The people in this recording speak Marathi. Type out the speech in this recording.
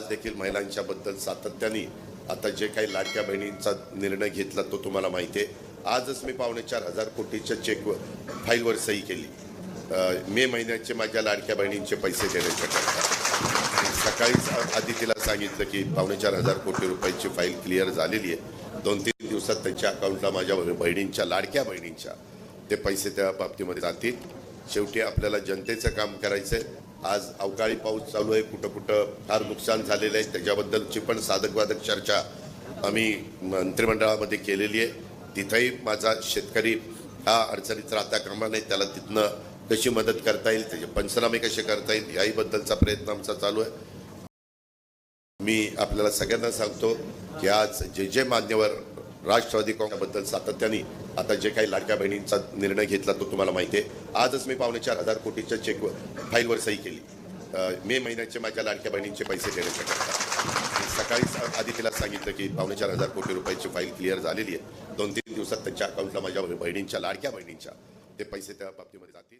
आज देखील महिलांच्या बद्दल सातत्याने आता जे काही लाडक्या बहिणींचा निर्णय घेतला तो तुम्हाला माहिती आहे. आजच मी पावणे चार हजार कोटीच्या चेक फाईलवर सही केली. मे महिन्याचे माझ्या लाडक्या बहिणींचे पैसे देण्याच्या सकाळीच आदितीला आधी तिला सांगितलं की पावणे चार हजार कोटी रुपयाची फाईल क्लिअर झालेली आहे. दोन तीन दिवसात त्यांच्या अकाउंटला माझ्या बहिणींच्या लाडक्या बहिणींच्या ते पैसे त्या बाबतीमध्ये जातील. शेवटी आपल्याला जनतेचं काम करायचं आहे आज अवकाळी पाऊस चालू आहे कुठं कुठं फार नुकसान झालेलं आहे. त्याच्याबद्दलची पण साधकवादक चर्चा आम्ही मंत्रिमंडळामध्ये केलेली आहे. तिथंही माझा शेतकरी हा अडचणीत राहता कामा नाही त्याला तिथनं कशी मदत करता येईल त्याचे पंचनामे कसे करता येईल याहीबद्दलचा प्रयत्न आमचा चालू आहे. मी आपल्याला सगळ्यांना सांगतो की आज जे जे मान्यवर राष्ट्रवादी काँग्रेसबद्दल सातत्याने आता जे काही लाडक्या बहिणींचा निर्णय घेतला तो तुम्हाला माहिती आहे. आजच मी पावणे चार हजार कोटीच्या चेक फाईलवर सही केली. मे महिन्याचे माझ्या लाडक्या बहिणींचे पैसे देण्याच्या करता सकाळीच आधी तिला सांगितलं की पावणे चार हजार कोटी रुपयाची फाईल क्लिअर झालेली आहे. दोन तीन दिवसात त्यांच्या अकाउंटला माझ्या बहिणींच्या लाडक्या बहिणींच्या ते पैसे त्या बाबतीमध्ये जातील.